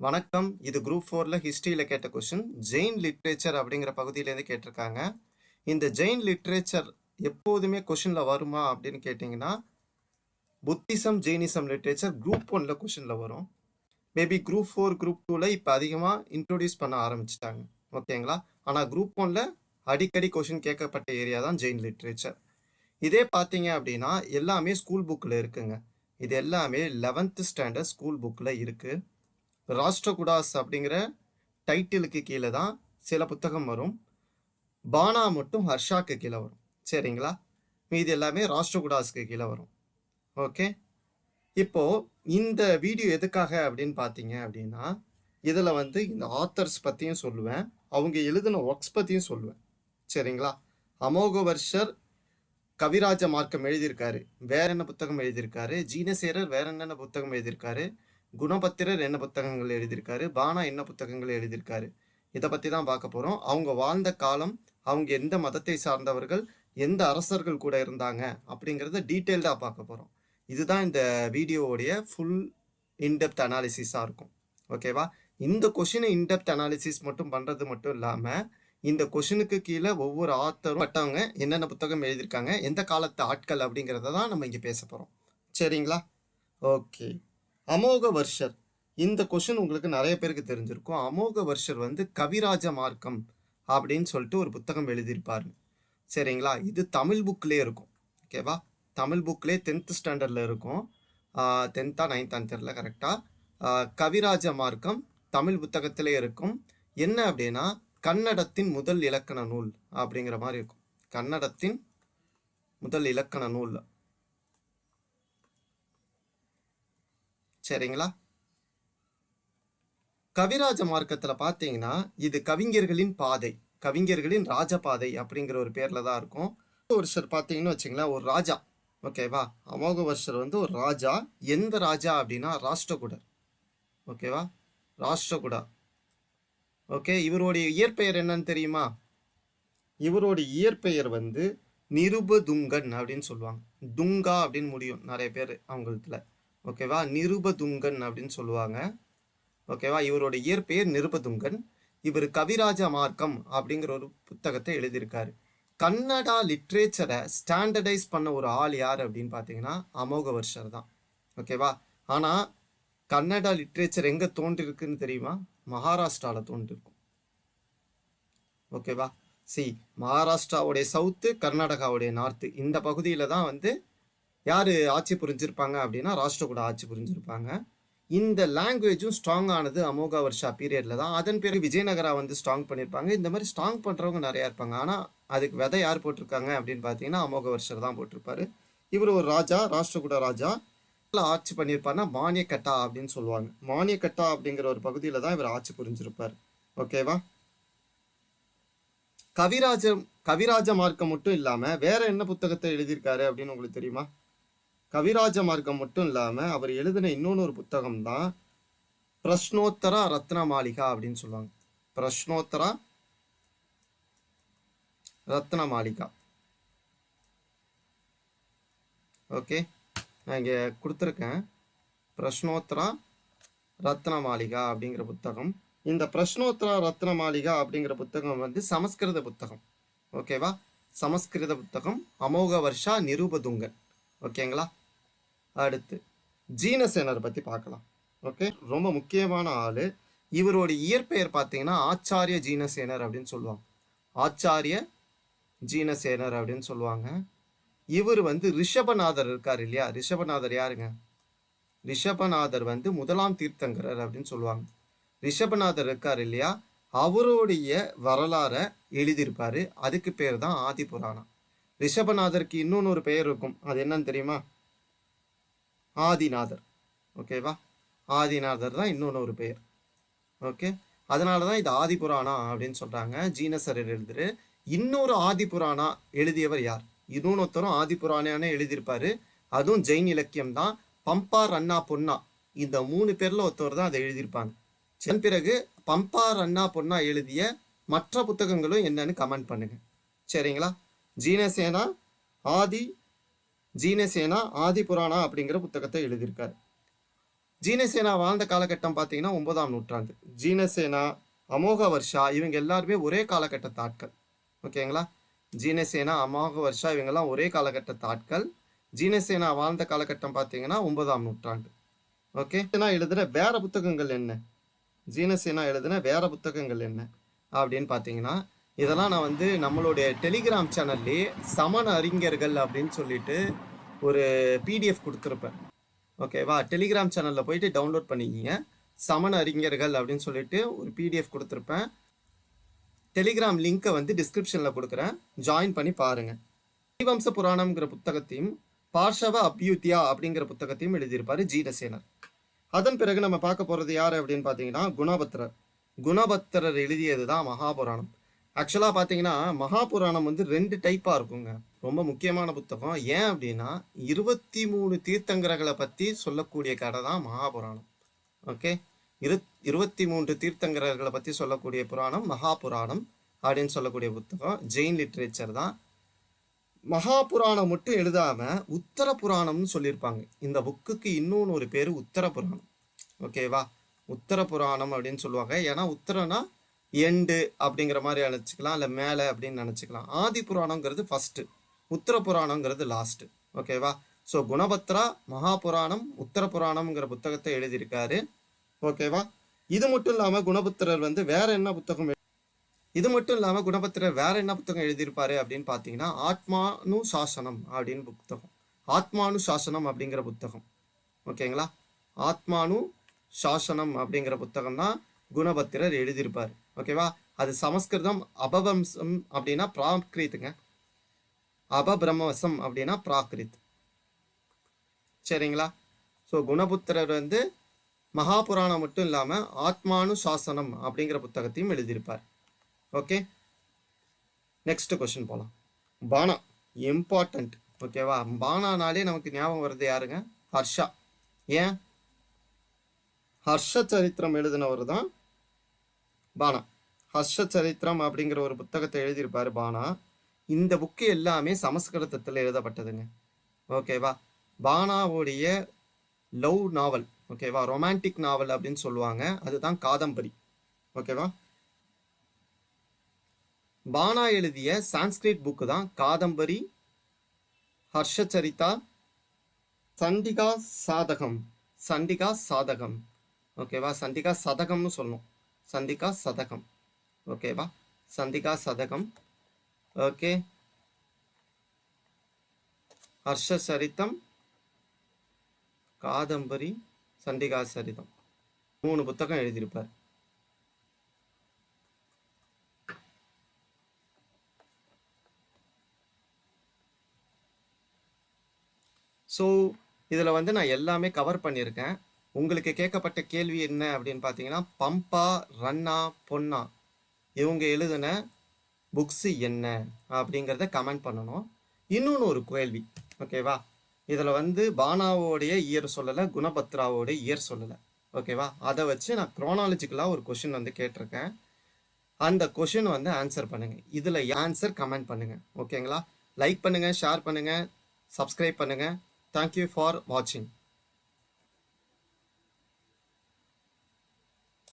வணக்கம். இது குரூப் ஃபோரில் ஹிஸ்ட்ரியில் கேட்ட கொஷின் ஜெயின் லிட்ரேச்சர் அப்படிங்கிற பகுதியிலேருந்து கேட்டிருக்காங்க. இந்த ஜெயின் லிட்ரேச்சர் எப்போதுமே கொஷினில் வருமா அப்படின்னு கேட்டிங்கன்னா புத்திசம் ஜெயினிசம் லிட்ரேச்சர் குரூப் ஒனில் கொஷினில் வரும். மேபி குரூப் ஃபோர் குரூப் டூவில் இப்போ அதிகமாக இன்ட்ரோடியூஸ் பண்ண ஆரம்பிச்சிட்டாங்க. ஓகேங்களா ஆனால் குரூப் ஒனில் அடிக்கடி கொஷின் கேட்கப்பட்ட ஏரியா தான் ஜெயின் லிட்ரேச்சர் இதே பார்த்தீங்க அப்படின்னா எல்லாமே ஸ்கூல் புக்கில் இருக்குங்க. இது எல்லாமே லெவன்த்து ஸ்டாண்டர்ட் ஸ்கூல் புக்கில் இருக்குது ராஷ்டிரகுடாஸ் அப்படிங்கிற டைட்டிலுக்கு கீழே தான் சில புத்தகம் வரும். பானா மட்டும் ஹர்ஷாக்கு கீழே வரும். சரிங்களா? மீதி எல்லாமே ராஷ்டிரகுடாஸ்க்கு கீழே வரும். ஓகே? இப்போது இந்த வீடியோ எதுக்காக அப்படின்னு பார்த்தீங்க அப்படின்னா இதில் வந்து இந்த ஆத்தர்ஸ் பற்றியும் சொல்லுவேன். அவங்க எழுதின ஒர்க்ஸ் பற்றியும் சொல்லுவேன். சரிங்களா? அமோகவர்ஷர் கவிராஜ மார்க்கம் எழுதியிருக்காரு. வேற என்ன புத்தகம் எழுதியிருக்காரு? ஜீனசேரர் வேற என்னென்ன புத்தகம் எழுதியிருக்காரு? குணபத்திரர் என்ன புத்தகங்கள் எழுதியிருக்காரு? பானா என்ன புத்தகங்கள் எழுதியிருக்காரு? இதை பற்றி தான் பார்க்க போகிறோம் அவங்க வாழ்ந்த காலம் அவங்க எந்த மதத்தை சார்ந்தவர்கள் எந்த அரசர்கள் கூட இருந்தாங்க அப்படிங்கிறத டீட்டெயில்டாக பார்க்க போகிறோம் இதுதான் இந்த வீடியோவுடைய ஃபுல் இன்டெப்த் அனாலிசிஸாக இருக்கும். ஓகேவா இந்த கொஷினை இன்டெப்த் அனாலிசிஸ் மட்டும் பண்ணுறது மட்டும் இல்லாமல் இந்த கொஷினுக்கு கீழே ஒவ்வொரு ஆத்தரும் பட்டவங்க என்னென்ன புத்தகம் எழுதியிருக்காங்க எந்த காலத்து ஆட்கள் அப்படிங்கிறத தான் நம்ம இங்கே பேச போகிறோம் சரிங்களா? ஓகே அமோக வர்ஷர். இந்த கொஷின் உங்களுக்கு நிறைய பேருக்கு தெரிஞ்சிருக்கும். அமோக வர்ஷர் வந்து கவிராஜ மார்க்கம் அப்படின்னு சொல்லிட்டு ஒரு புத்தகம் எழுதியிருப்பாரு சரிங்களா? இது தமிழ் புக்லேயே இருக்கும். ஓகேவா தமிழ் புக்லேயே டென்த்து ஸ்டாண்டர்டில் இருக்கும். டென்த்தா நைன்த்தான்னு தெரில கரெக்டாக கவிராஜ மார்க்கம் தமிழ் புத்தகத்திலே இருக்கும். என்ன அப்படின்னா கன்னடத்தின் முதல் இலக்கண நூல் அப்படிங்கிற மாதிரி இருக்கும். கன்னடத்தின் முதல் இலக்கண நூல். சரிங்களா? கவிராஜ மார்க்கத்தில் பார்த்தீங்கன்னா இது கவிஞர்களின் பாதை கவிஞர்களின் ராஜபாதை அப்படிங்கிற ஒரு பேரில் தான் இருக்கும். வருஷர் பார்த்தீங்கன்னு வச்சுங்களேன் ஒரு ராஜா. ஓகேவா அமோக வருஷர் வந்து ஒரு ராஜா. எந்த ராஜா அப்படின்னா ராஷ்டிரகுடர். ஓகேவா ராஷ்டிரகுடா. ஓகே இவருடைய இயற்பெயர் என்னன்னு தெரியுமா? இவருடைய இயற்பெயர் வந்து நிருபதுங்கன் அப்படின்னு சொல்லுவாங்க. துங்கா அப்படின்னு முடியும் நிறைய பேர் அவங்களுக்குல ஓகேவா? நிருபதுங்கன் அப்படின்னு சொல்லுவாங்க. ஓகேவா? இவரோட இயற்பெயர் நிருபதுங்கன். இவர் கவிராஜ மார்க்கம் அப்படிங்கிற ஒரு புத்தகத்தை எழுதியிருக்காரு. கன்னடா லிட்ரேச்சரை ஸ்டாண்டர்டைஸ் பண்ண ஒரு ஆள் யார் அப்படின்னு பார்த்தீங்கன்னா அமோக வருஷர் தான். ஓகேவா? ஆனால் கன்னடா லிட்ரேச்சர் எங்கே தோன்றிருக்குன்னு தெரியுமா? மகாராஷ்டிராவில் தோன்றிருக்கும். ஓகேவா? சி மகாராஷ்டிராவுடைய சவுத்து கர்நாடகாவுடைய நார்த்து. இந்த பகுதியில் தான் வந்து யார் ஆட்சி புரிஞ்சிருப்பாங்க அப்படின்னா ராஷ்டிரகூட ஆட்சி புரிஞ்சிருப்பாங்க. இந்த லாங்குவேஜும் ஸ்ட்ராங் ஆனது அமோகா வருஷா பீரியடில் தான். அதன் பிறகு விஜயநகரா வந்து ஸ்ட்ராங் பண்ணியிருப்பாங்க இந்த மாதிரி ஸ்ட்ராங் பண்ணுறவங்க நிறையா இருப்பாங்க. ஆனால் அதுக்கு விதை யார் போட்டிருக்காங்க அப்படின்னு பார்த்தீங்கன்னா அமோக வருஷர் தான் போட்டிருப்பாரு. இவர் ஒரு ராஜா ராஷ்டிரகூட ராஜா. ஆட்சி பண்ணியிருப்பார்னா மானியக்கட்டா அப்படின்னு சொல்லுவாங்க. மானியக்கட்டா அப்படிங்கிற ஒரு பகுதியில் தான் இவர் ஆட்சி புரிஞ்சிருப்பார். ஓகேவா கவிராஜ கவிராஜ மார்க்கம் மட்டும் இல்லாமல் வேற என்ன புத்தகத்தை எழுதியிருக்காரு அப்படின்னு உங்களுக்கு தெரியுமா? கவிராஜ மார்க்கம் மட்டும் இல்லாமல் அவர் எழுதின இன்னொன்று ஒரு புத்தகம் தான் பிரஷ்னோத்தரா ரத்ன மாளிகா அப்படின்னு சொல்லுவாங்க. பிரஷ்னோத்தரா ரத்ன மாளிகா. ஓகே நான் இங்கே கொடுத்துருக்கேன். பிரஷ்னோத்தரா ரத்ன மாளிகா அப்படிங்கிற புத்தகம். இந்த பிரஷ்னோத்தரா ரத்ன மாளிகா அப்படிங்கிற புத்தகம் வந்து சமஸ்கிருத புத்தகம். ஓகேவா? சமஸ்கிருத புத்தகம். அமோக வருஷா நிருபதுங்கன். ஓகேங்களா? அடுத்து ஜீனசேனர் பற்றி பார்க்கலாம். ஓகே? ரொம்ப முக்கியமான ஆள். இவரோட இயற்பெயர் பார்த்தீங்கன்னா ஆச்சாரிய ஜீனசேனர் அப்படின்னு சொல்லுவாங்க. ஆச்சாரிய ஜீனசேனர் அப்படின்னு சொல்லுவாங்க. இவர் வந்து ரிஷபநாதர் இருக்கார் இல்லையா? ரிஷபநாதர் யாருங்க? ரிஷபநாதர் வந்து முதலாம் தீர்த்தங்கரர் அப்படின்னு சொல்லுவாங்க. ரிஷபநாதர் இருக்கார் இல்லையா? அவருடைய வரலாறை எழுதியிருப்பாரு. அதுக்கு பேர் தான் ஆதி புராணம் ரிஷபநாதருக்கு இன்னொன்று ஒரு பெயர் இருக்கும். அது என்னன்னு தெரியுமா? ஆதிநாதர். ஓகேவா ஆதிநாதர் தான் இன்னொன்று ஒரு பெயர். ஓகே அதனால தான் இது ஆதி புராணா அப்படின்னு சொல்கிறாங்க ஜீனசரர் எழுதுரு இன்னொரு ஆதி புராணா எழுதியவர் யார்? இன்னொருத்தரும் ஆதி புராணானே எழுதியிருப்பாரு. அதுவும் ஜெயின் இலக்கியம் தான். பம்பா ரன்னா பொன்னா. இந்த மூணு பேரில் ஒருத்தவர் தான் அதை எழுதியிருப்பாங்க. அதன் பிறகு பம்பா ரன்னா பொன்னா எழுதிய மற்ற புத்தகங்களும் என்னன்னு கமெண்ட் பண்ணுங்க. சரிங்களா? ஜீனசேனா ஆதி ஜீனசேனா ஆதி புராணா அப்படிங்கிற புத்தகத்தை எழுதியிருக்காரு. ஜீனசேனா வாழ்ந்த காலகட்டம் பார்த்தீங்கன்னா ஒன்பதாம் நூற்றாண்டு. ஜீனசேனா அமோக வர்ஷா இவங்க எல்லாருமே ஒரே காலகட்டத்து ஆட்கள். ஓகேங்களா ஜீனசேனா அமோக வர்ஷா இவங்கெல்லாம் ஒரே காலகட்டத்து ஆட்கள். ஜீனசேனா வாழ்ந்த காலகட்டம் பார்த்தீங்கன்னா ஒன்பதாம் நூற்றாண்டு. ஓகே நான் எழுதுன வேற புத்தகங்கள் என்ன? ஜீனசேனா எழுதின வேற புத்தகங்கள் என்ன? அப்படின்னு பார்த்தீங்கன்னா இதெல்லாம் நான் வந்து நம்மளுடைய டெலிகிராம் சேனல்லே சமண அறிஞர்கள் அப்படின்னு சொல்லிட்டு ஒரு பிடிஎஃப் கொடுத்துருப்பேன். ஓகேவா டெலிகிராம் சேனலில் போயிட்டு டவுன்லோட் பண்ணிக்கிங்க. சமண அறிஞர்கள் அப்படின்னு சொல்லிட்டு ஒரு பிடிஎஃப் கொடுத்துருப்பேன். டெலிகிராம் லிங்க்கை வந்து டிஸ்கிரிப்ஷனில் கொடுக்குறேன். ஜாயின் பண்ணி பாருங்கள் ஸ்ரீவம்ச புராணம்ங்கிற புத்தகத்தையும் பார்ஷவ அபியுத்தியா அப்படிங்கிற புத்தகத்தையும் எழுதியிருப்பார் ஜீரசேனர் அதன் பிறகு நம்ம பார்க்க போகிறது யார் அப்படின்னு பார்த்தீங்கன்னா குணபத்திரர் குணபத்திரர் எழுதியது தான் மகாபுராணம். ஆக்சுவலாக பார்த்தீங்கன்னா மகாபுராணம் வந்து ரெண்டு டைப்பாக இருக்குங்க. ரொம்ப முக்கியமான புத்தகம். ஏன் அப்படின்னா இருபத்தி மூணு தீர்த்தங்கரங்களை பற்றி சொல்லக்கூடிய கதை தான் மகாபுராணம். ஓகே இரு இருபத்தி மூன்று தீர்த்தங்கரர்களை பற்றி சொல்லக்கூடிய புராணம் மகாபுராணம் அப்படின்னு சொல்லக்கூடிய புத்தகம். ஜெயின் லிட்ரேச்சர் தான். மகாபுராணம் மட்டும் எழுதாமல் உத்தர புராணம்னு சொல்லியிருப்பாங்க. இந்த புக்குக்கு இன்னொன்று ஒரு பேர் உத்தர புராணம். ஓகேவா உத்தர புராணம் அப்படின்னு சொல்லுவாங்க. ஏன்னா உத்தரனா எண்டு அப்படிங்கிற மாதிரி அழைச்சிக்கலாம் இல்லை மேலே அப்படின்னு நினச்சிக்கலாம். ஆதி புராணங்கிறது ஃபஸ்ட்டு உத்தர புராணங்கிறது லாஸ்ட்டு ஓகேவா ஸோ குணபத்ரா மகாபுராணம் உத்தர புராணம்ங்கிற புத்தகத்தை எழுதியிருக்காரு ஓகேவா இது மட்டும் இல்லாமல் குணபத்திரர் வந்து வேற என்ன புத்தகம் இது மட்டும் இல்லாமல் குணபத்திரர் வேற என்ன புத்தகம் எழுதியிருப்பாரு அப்படின்னு பார்த்தீங்கன்னா ஆத்மானு சாசனம் அப்படின்னு புத்தகம். ஆத்மானு சாசனம் அப்படிங்கிற புத்தகம் ஓகேங்களா ஆத்மானு சாசனம் அப்படிங்கிற புத்தகம் தான் குணபத்திரர் எழுதியிருப்பார். ஓகேவா? அது சமஸ்கிருதம் அபவம்சம் அப்படின்னா பிராக்ரித்துங்க. அபபிரமவசம் அப்படின்னா பிராக்ரித். சரிங்களா? ஸோ குணபுத்திரர் வந்து மகாபுராணம் மட்டும் இல்லாமல் ஆத்மானு சாசனம் அப்படிங்கிற புத்தகத்தையும் எழுதியிருப்பார். ஓகே? நெக்ஸ்ட் கொஸ்டின் போகலாம் பானா இம்பார்ட்டண்ட் ஓகேவா? பானானாலே நமக்கு ஞாபகம் வருது யாருங்க? ஹர்ஷா. ஏன்? ஹர்ஷ சரித்திரம் எழுதினவர் தான் பானா. ஹர்ஷ சரித்திரம் அப்படிங்கிற ஒரு புத்தகத்தை எழுதியிருப்பார் பானா. இந்த புக்கு எல்லாமே சமஸ்கிருதத்தில் எழுதப்பட்டதுங்க. ஓகேவா பானாவுடைய லவ் நாவல் ஓகேவா ரொமான்டிக் நாவல் அப்படின்னு சொல்லுவாங்க. அதுதான் காதம்பரி. ஓகேவா பானா எழுதிய சான்ஸ்கிரிட் புக்கு தான் காதம்பரி ஹர்ஷச்சரிதா சண்டிகா சாதகம். சண்டிகா சாதகம். ஓகேவா சண்டிகா சதகம்னு சொல்லணும் சந்திகா சதகம். ஓகேவா சந்திகா சதகம். ஓகே ஹர்ஷ சரித்தம் காதம்பரி சண்டிகா சரிதம். மூணு புத்தகம் எழுதியிருப்பார். ஸோ இதில் வந்து நான் எல்லாமே கவர் பண்ணியிருக்கேன். உங்களுக்கு கேட்கப்பட்ட கேள்வி என்ன அப்படின்னு பார்த்தீங்கன்னா பம்பா ரன்னா பொன்னா இவங்க எழுதின புக்ஸு என்ன அப்படிங்கிறத கமெண்ட் பண்ணணும். இன்னொன்று ஒரு கேள்வி ஓகேவா இதில் வந்து பானாவோடைய இயர் சொல்லலை குணபத்ராவோடைய இயர் சொல்லலை ஓகேவா அதை வச்சு நான் குரோனாலஜிக்கலாக ஒரு கொஷின் வந்து கேட்டிருக்கேன். அந்த கொஷின் வந்து ஆன்சர் பண்ணுங்கள் இதில் ஆன்சர் கமெண்ட் பண்ணுங்கள் ஓகேங்களா லைக் பண்ணுங்கள் ஷேர் பண்ணுங்கள் சப்ஸ்கிரைப் பண்ணுங்கள் தேங்க்யூ ஃபார் வாட்சிங்